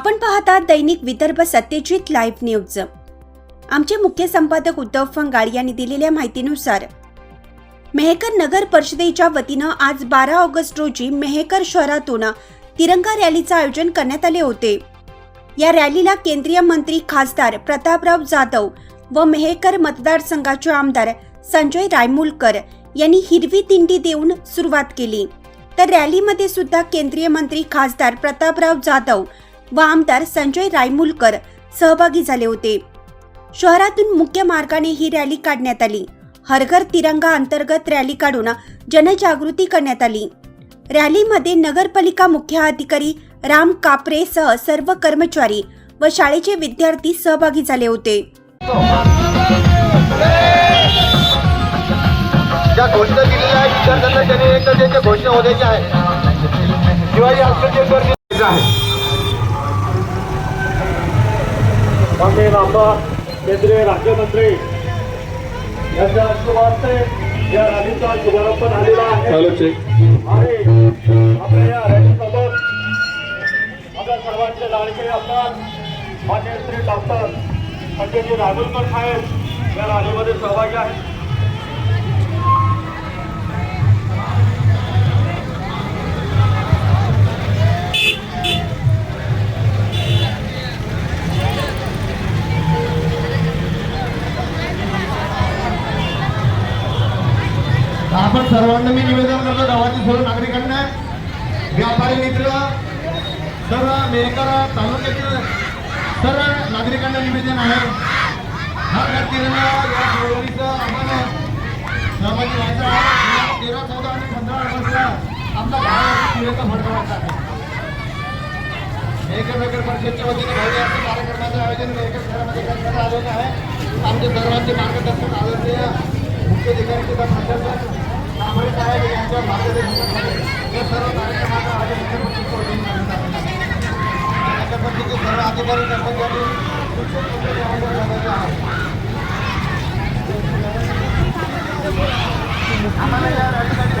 आपण पाहता दैनिक Vidarbha Satyajit live news. आमचे मुख्य संपादक उद्धव फंगाळ यांनी दिलेल्या माहितीनुसार मेहकर नगर परिषदेच्या वतीनं आज बारा ऑगस्ट रोजी मेहकर शहरातून तिरंगा रॅलीचं आयोजन करण्यात आले होते. या रॅलीला केंद्रीय मंत्री खासदार प्रतापराव जाधव व मेहकर मतदारसंघाचे आमदार संजय रायमुलकर यांनी हिरवी दिंडी देऊन सुरुवात केली. तर रॅलीमध्ये सुद्धा केंद्रीय मंत्री खासदार प्रतापराव जाधव व आमदार संजय रायमुलकर सहभागी झाले होते. शहरातून मुख्य मार्गाने ही रॅली काढण्यात आली. हरघर तिरंगा अंतर्गत रॅली काढून जनजागृती करण्यात आली. रॅलीमध्ये नगरपालिका मुख्य अधिकारी राम कापरेसह सर्व कर्मचारी व शाळेचे विद्यार्थी सहभागी झाले होते. ज्या घोषणा दिलेल्या आहेत विद्यार्थ्यांना घोषणा आहे. शिवाजी आहे. आमदार केंद्रीय राज्यमंत्री यांच्या हस्ते या रॅलीचा शुभारंभ झालेला आहे. आणि आपल्या या रॅलीसोबत आपल्या सर्वांचे लाडके आमदार मान्य श्री डॉक्टर संजयजी राहुलकर साहेब या रॅलीमध्ये सहभागी आहेत. आपण सर्वांना मी निवेदन करतो गावातील सर्व नागरिकांना. व्यापारी मित्र सर्व मेकर तालुक्यातील सर्व नागरिकांना निवेदन आहे. हा तिरंगा या आपण सहभागी आहे. तेरा चौदा आणि पंधरा ऑगस्टला आपल्या गावामध्ये फडकवायचा आहे. मेहकर नगर परिषदच्या वतीने भव्य कार्यक्रमाचं आयोजन शहरामध्ये करण्यात आलेलं आहे. आमचे सर्वांचे मार्गदर्शक आदरणीय मुख्य अधिकारी सुद्धा मार्गदर्शन यांच्या मार्गदर्शनाखाली या सर्व कार्यक्रमाचं सर्व अधिकारी कर्मचारी सहभागी आहेत आम्हाला या रॅलीसाठी